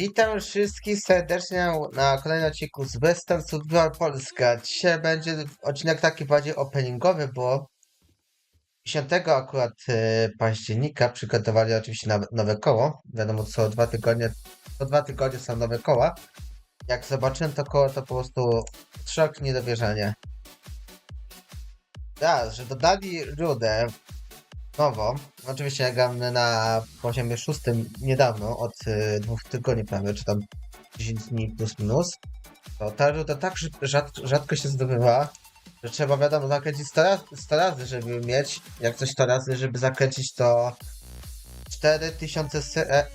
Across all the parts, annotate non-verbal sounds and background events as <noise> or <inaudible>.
Witam wszystkich serdecznie na kolejnym odcinku z Western Survival Polska. Dzisiaj będzie odcinek taki bardziej openingowy, bo 10 akurat e, października przygotowali oczywiście nowe, nowe koło. Wiadomo, co dwa tygodnie, co dwa tygodnie są nowe koła. Jak zobaczyłem to koło, to po prostu szok, niedowierzanie. Raz, że dodali rudę nowo. Oczywiście ja gram na poziomie szóstym niedawno, od y, dwóch tygodni prawie, czy tam 10 dni plus minus. To ta ruda tak rzy- rzadko, się zdobywa, że trzeba wiadomo zakręcić 100 razy, 100 razy, żeby mieć, jak coś 100 razy, żeby zakręcić to 4000 se- e,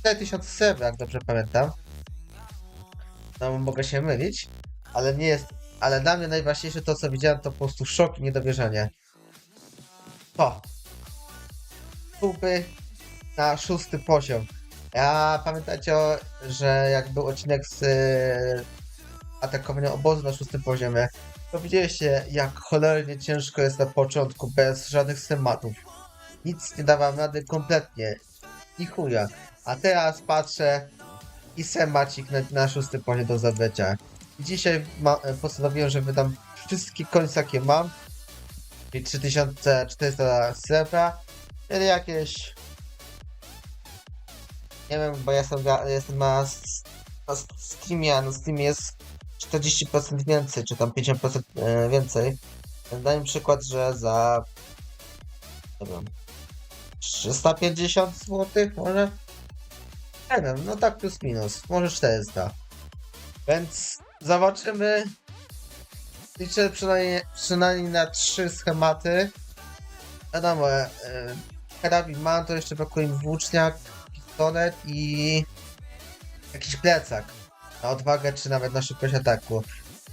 4000 serwer, jak dobrze pamiętam. No mogę się mylić, ale nie jest, ale dla mnie najważniejsze to co widziałem to po prostu szok i niedowierzanie. To. Byłby na szósty poziom. Ja pamiętacie, że jak był odcinek z y, atakowania obozu na szóstym poziomie, to widzieliście jak cholernie ciężko jest na początku bez żadnych schematów. Nic nie dawałem rady kompletnie. Ni chuja. A teraz patrzę i semacik na, na szósty poziom do zdobycia. I dzisiaj ma, postanowiłem, że wydam wszystkie końce jakie mam. Czyli 3400 srebra. Czyli jakieś... Nie wiem, bo ja jestem, na, na Steamie, a na Steamie jest 40% więcej, czy tam 50% e, więcej. Daj mi przykład, że za... Nie wiem... 350 zł może? Nie wiem, no tak plus minus, może 400. Więc zobaczymy. Liczę przynajmniej, przynajmniej na trzy schematy. Wiadomo, e, karabin mam, to jeszcze brakuje mi włóczniak, pistolet i jakiś plecak na odwagę, czy nawet na szybkość ataku.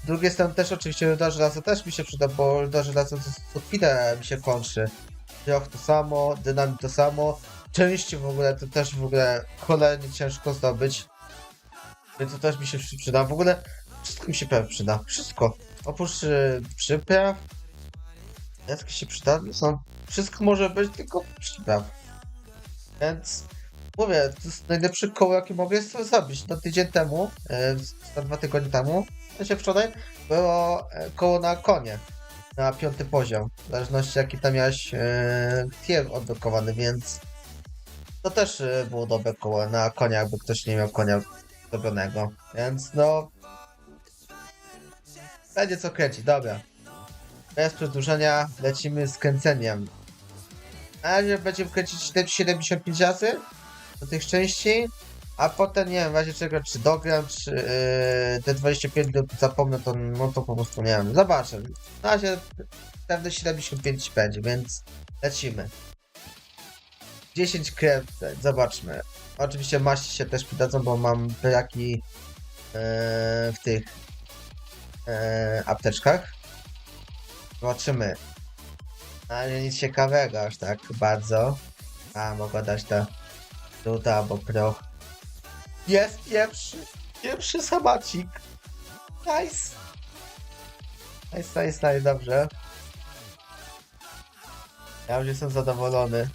Z drugiej strony też oczywiście do żelaza też mi się przyda, bo do żelaza to chwilę mi się kończy. Joch to samo, dynamit to samo. Części w ogóle to też w ogóle cholernie ciężko zdobyć. Więc to też mi się przyda. W ogóle wszystko mi się prawie przyda. Wszystko. Oprócz y, przypraw. Jakie się przyda? Są, wszystko może być, tylko przypraw. Więc mówię, to jest najlepsze koło, jakie mogę sobie zrobić. No tydzień temu, e, dwa tygodnie temu, to się wczoraj, było e, koło na konie. Na piąty poziom. W zależności jaki tam miałeś e, tier odblokowany, więc to też było dobre koło na konia, jakby ktoś nie miał konia zrobionego. Więc no. Będzie co kręcić, dobra. Bez przedłużenia lecimy z kręceniem. Na razie będziemy kręcić te 75 razy do tych części, a potem nie wiem w razie czego, czy dogram, czy yy, te 25 minut zapomnę, to no to po prostu nie wiem. Zobaczę. Na razie pewnie 75 będzie, więc lecimy. 10 kręceń, zobaczmy. Oczywiście maści się też przydadzą, bo mam braki yy, w tych yy, apteczkach. Zobaczymy. Ale nic ciekawego aż tak bardzo. A, mogę dać to tutaj albo proch. Jest pierwszy! Pierwszy samacik! Nice! Nice, nice, nice, dobrze. Ja już jestem zadowolony.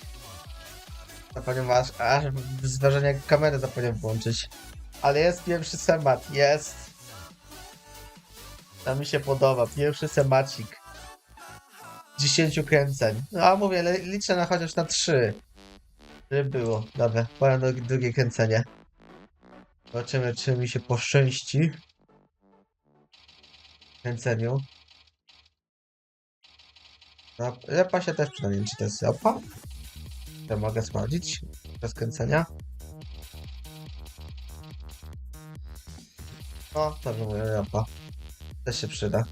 Zapomniałem aż, aż z wrażenia kamerę zapomniałem włączyć. Ale jest pierwszy semat, jest! To mi się podoba, pierwszy semacik. 10 kręceń. No a mówię, liczę na chociaż na 3. Żeby było. Dobra, pora na drugie kręcenie. Zobaczymy, czy mi się poszczęści. W kręceniu. No, lepa się też przyda, nie wiem, czy to jest lepa. To mogę sprawdzić. Bez kręcenia. O, to mówię, lepa. Też się przyda.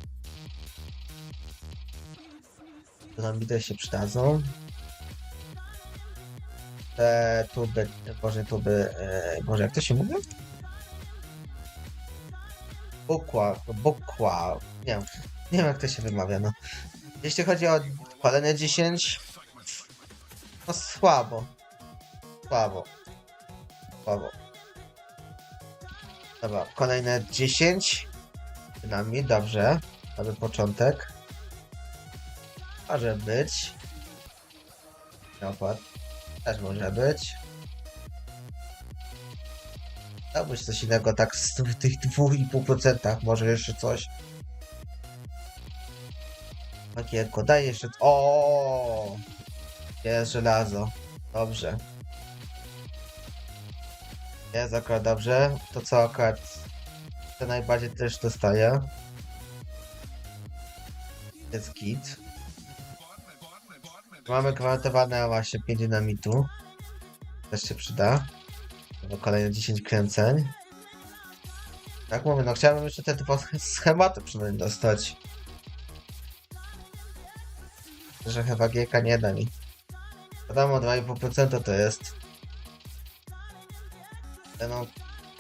Dynamity się przydadzą. Te tuby, boże tuby, e, boże jak to się mówi? Bukła, bukła, nie wiem, nie wiem jak to się wymawia, no. Jeśli chodzi o palenie 10, no słabo, słabo, słabo. Dobra, kolejne 10, przynajmniej, dobrze, dobry początek. Może być. Napad. Też może być. Dałbyś coś innego, tak z tych- tych 2,5%, może jeszcze coś. Takiego, daj jeszcze. O, Jest żelazo. Dobrze. Jest akurat dobrze. To co akurat to najbardziej też dostaje. Jest git. Mamy gwarantowane właśnie 5 dynamitu. Też się przyda. Bo kolejne 10 kręceń. Tak mówię, no chciałbym jeszcze te dwa schematy przynajmniej dostać. Że chyba GK nie da mi. Wiadomo, 2,5% to jest. Ale no,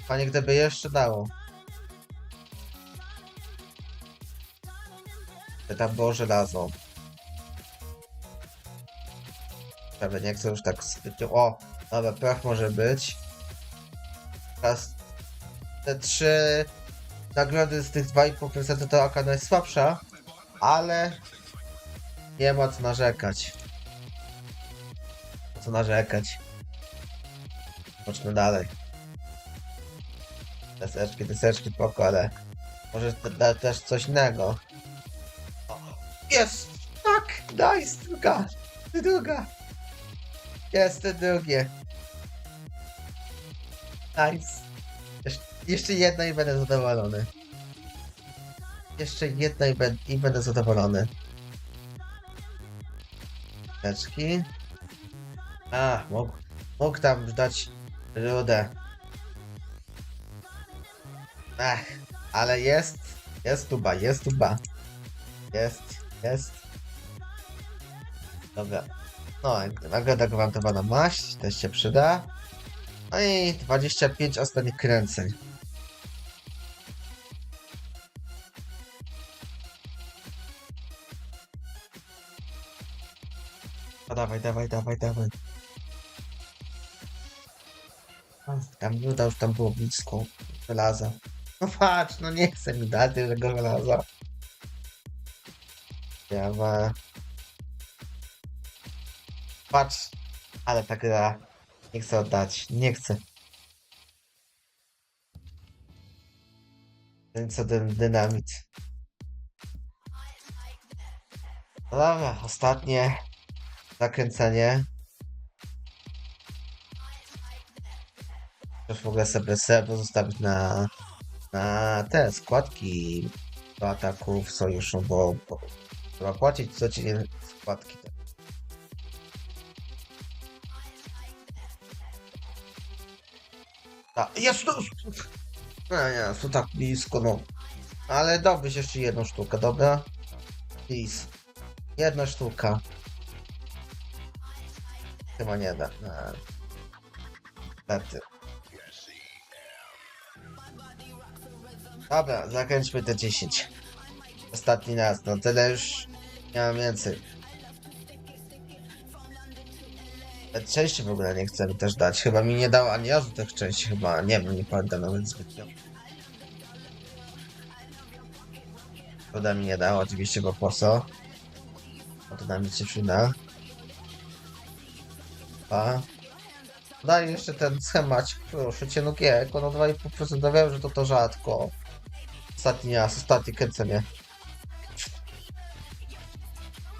panie gdyby jeszcze dało. By tam było żelazo. Prawie nie chcę już tak zbytnio. O! Dobra, prach może być. Teraz te trzy nagrody z tych 2,5% to oka najsłabsza, ale nie ma co narzekać. Co narzekać. Chodźmy dalej. Deseczki, deseczki, spoko, ale może te- te- też coś innego. Jest! Tak! Nice! Druga! Druga! Jest te drugie. Nice. Jesz jeszcze jedna i będę zadowolony. Jeszcze jedna i, be i będę zadowolony. Teczki. A, mógł, mógł tam dać rudę. Ach, ale jest, jest tuba, jest tuba. Jest, jest. Dobra. No, nagroda gwarantowana maść, też się przyda. No i 25 ostatnich kręceń. No dawaj, dawaj, dawaj, dawaj. A, Tam nuda już tam było blisko żelaza. No patrz, no nie chcę mi dać tego żelaza. Działa. Patrz, ale ta gra. Nie chcę oddać, nie chcę. Ten co ten dynamit. No dobra, ostatnie zakręcenie. Już ogóle sobie sobie zostawić na, na te składki do ataków sojuszu, bo, bo trzeba płacić codziennie składki. A, jest tu! No nie, tu tak blisko, no. Ale dałbyś jeszcze jedną sztukę, dobra? Please. Jedna sztuka. Chyba nie da. No. Niestety. Dobra, zakręćmy te 10. Ostatni raz, no tyle już nie mam więcej. Części w ogóle nie chcemy też dać. Chyba mi nie dał ani razu tych części, chyba nie wiem, nie pamiętam nawet zbytnio. Szkoda mi nie dał, oczywiście, bo po co? Bo to nam nic się przyda. A. Daj jeszcze ten schemat, proszę cię, no gieko, no 2,5% wiem, że to to rzadko. Ostatni raz, ostatnie kręcenie.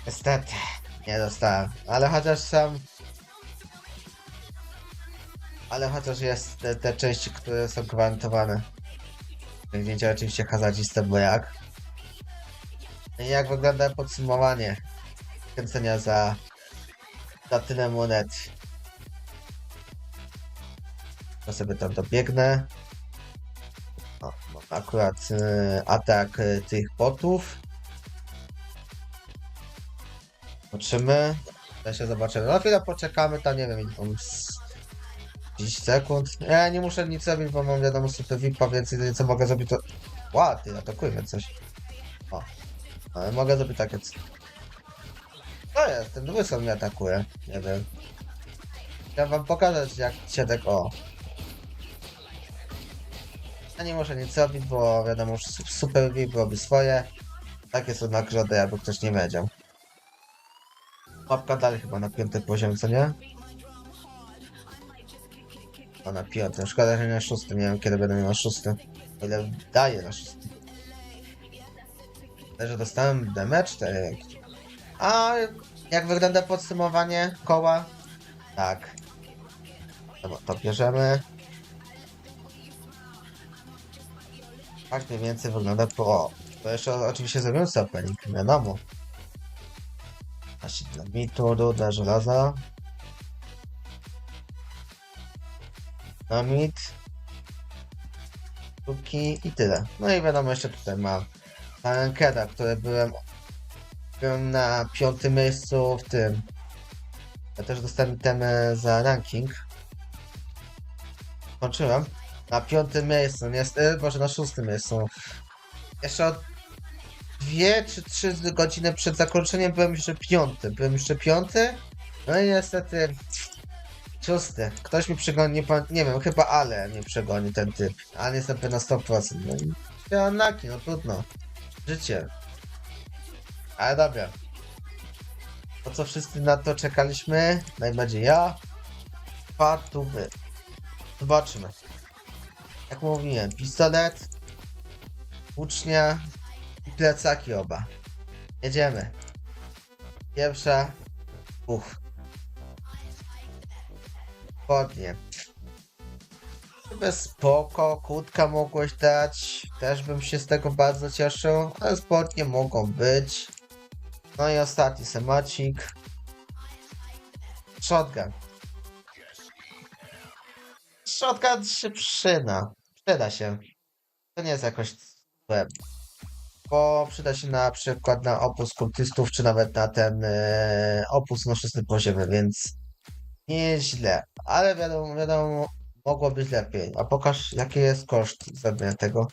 Niestety, nie dostałem, ale chociaż sam... Ale chociaż jest te, te części, które są gwarantowane. Zdjęcia oczywiście hazardziste, bo jak. I jak wygląda podsumowanie kręcenia za, za tyle monet. To sobie tam dobiegnę. O, mam akurat y, atak y, tych botów. Zobaczymy. Ja się zobaczymy. No chwilę poczekamy, tam nie wiem, 10 sekund. Ja nie muszę nic robić, bo mam wiadomo super VIPa, więc jedynie co mogę zrobić to... Ładnie, atakujmy coś. O. Ale mogę zrobić takie... c- To jest, ten Wilson mnie atakuje. Nie wiem. Chciałem wam pokazać jak się tak... O. Ja nie muszę nic robić, bo wiadomo, super VIP robi swoje. Takie są nagrody, jakby ktoś nie wiedział. Mapka dalej chyba na piątym poziomie, co nie? A na piątym. Szkoda, że nie na szóstym. Nie wiem kiedy będę miał na szóstym. Ile daję na szóstym. Że dostałem damage 4. A jak wygląda podsumowanie koła? Tak. Dobra, to bierzemy. Tak mniej więcej wygląda po... To jeszcze oczywiście zrobiłem opening, wiadomo. Właśnie dynamitu, ruda, żelaza. Dynamit. Sztuki i tyle. No i wiadomo, jeszcze tutaj mam Rankeda, który byłem, byłem na piątym miejscu w tym. Ja też dostałem temy za ranking. Kończyłem. Na piątym miejscu, niestety, może na szóstym miejscu. Jeszcze od dwie czy trzy godziny przed zakończeniem byłem jeszcze piąty. Byłem jeszcze piąty. No i niestety szósty. Ktoś mi przegoni, pa- nie wiem, chyba Ale mnie przegoni ten typ. Ale jestem pewien na 100%. No i ja Naki, no trudno. Życie. Ale dobra. To co wszyscy na to czekaliśmy? Najbardziej ja. Patuby. Zobaczymy. Jak mówiłem, pistolet, włócznia i plecaki oba. Jedziemy. Pierwsza. Uch. Spodnie. Bez spoko, kłódka mogłeś dać. Też bym się z tego bardzo cieszył, ale spodnie mogą być. No i ostatni semacik. Shotgun. Shotgun się przyda. Przyda się. To nie jest jakoś złe. Bo przyda się na przykład na opus kultystów, czy nawet na ten e, opus na szóstym więc nieźle. Ale wiadomo, wiadomo, mogło być lepiej. A pokaż, jaki jest koszt zrobienia tego.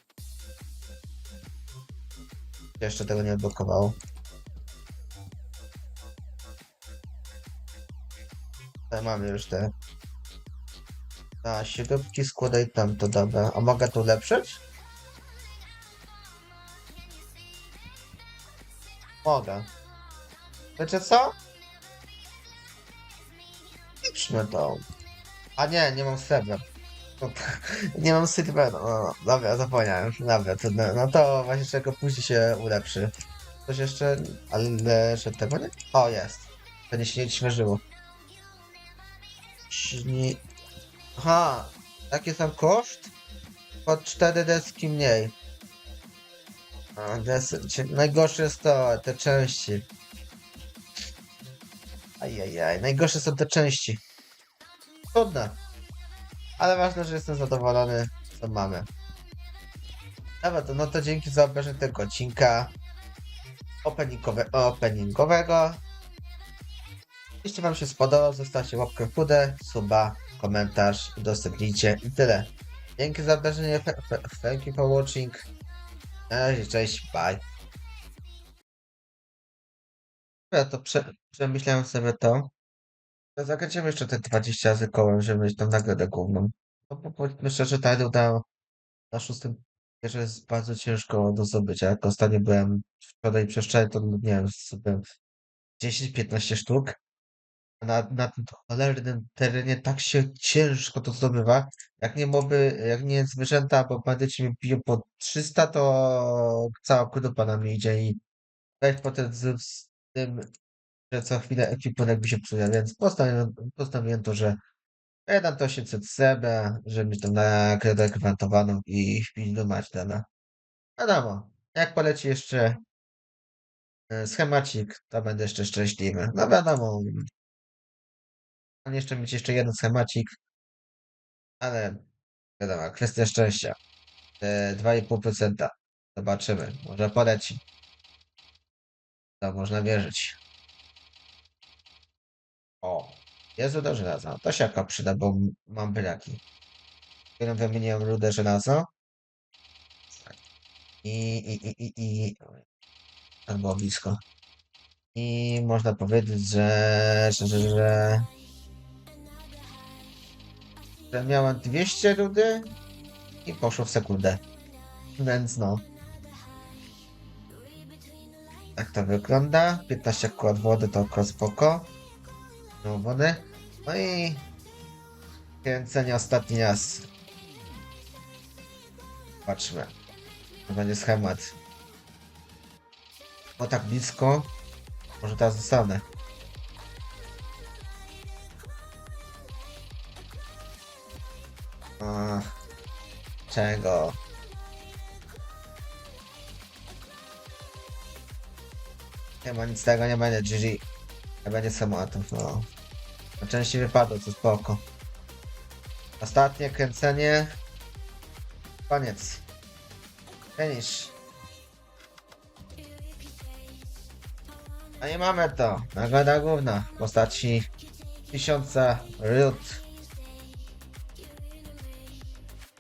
Jeszcze tego nie odblokowało. Ale mamy już te. A, śrubki składaj tam, to dobra. A mogę to ulepszyć? Mogę. Wiecie co? Liczmy to. A nie, nie mam srebra. No, <laughs> nie mam silvera. No, no, dobra, zapomniałem. Dobra, no, no to właśnie czego później się ulepszy. Coś jeszcze, ale że tego nie? O, jest. Nie się nie śmierzyło. Śni... Aha, taki sam koszt? Po 4 deski mniej. A, najgorsze jest to, te części. Ajajaj, najgorsze są te części. Trudne. Ale ważne, że jestem zadowolony, co mamy. Dobra, to no to dzięki za obejrzenie tego odcinka openingowe, openingowego. Jeśli wam się spodobał, zostawcie łapkę w górę, suba, komentarz, udostępnijcie i tyle. Dzięki za obejrzenie, thank you for watching. Na razie, cześć, bye. Ja to prze, przemyślałem sobie to. Zakręcimy jeszcze te 20 razy kołem, żeby mieć tą nagrodę główną. No bo powiedzmy szczerze, ta ruda na szóstym że jest bardzo ciężko do zdobycia. Jak ostatnio byłem wczoraj przeszczerny, to nie wiem, sobie 10-15 sztuk. Na, na tym cholernym terenie tak się ciężko to zdobywa. Jak nie moby, jak nie zwierzęta, bo bandyci mnie biją po 300, to cała kudupa na mnie idzie i weź potem z, z tym, że co chwilę ekwipunek mi się psuje, więc postanowiłem, to, że dam to 800 sebe, żeby mieć tam nagrodę gwarantowaną i pilnować dane. Wiadomo, jak poleci jeszcze e, schemacik, to będę jeszcze szczęśliwy. No wiadomo, mam jeszcze mieć jeszcze jeden schemacik, ale wiadomo, kwestia szczęścia. Te 2,5%. Zobaczymy, może poleci. To można wierzyć. O, jest do żelaza. To się jaka przyda, bo mam braki. Którym wymieniłem rudę żelazo. I, i, i, i, i... Było blisko. I można powiedzieć, że, że, że, że, że miałem 200 rudy i poszło w sekundę. Więc no. Tak to wygląda. 15 akurat wody to oko spoko. No wody. No i Kręcenie ostatni raz. Patrzmy. To będzie schemat. O tak blisko. Może teraz zostanę. Ach, czego? Nie ma nic tego, nie będzie GG. Nie będzie schematów, no. Na części wypadło, to spoko. Ostatnie kręcenie. Koniec. Finish. A nie mamy to. Nagroda główna w postaci tysiąca ród.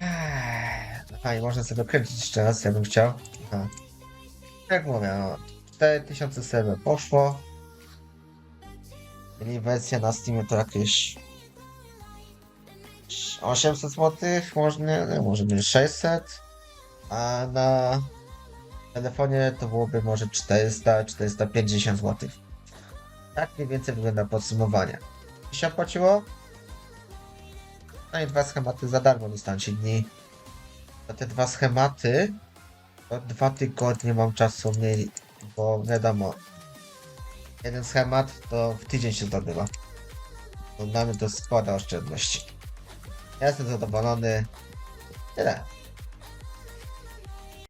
Eee, No fajnie, można sobie dokręcić jeszcze raz, ja bym chciał. Aha. Jak mówię, no, 4000 sobie poszło. Czyli wersja na Steamie to jakieś 800 zł, może, nie, może być 600, a na telefonie to byłoby może 400-450 zł. Tak mniej więcej wygląda podsumowanie. I się opłaciło? No i dwa schematy za darmo dostałem dni. Za te dwa schematy to dwa tygodnie mam czasu mniej, bo wiadomo, jeden schemat to w tydzień się zdobywa. To dla mnie to składa oszczędności. Ja jestem zadowolony. Tyle.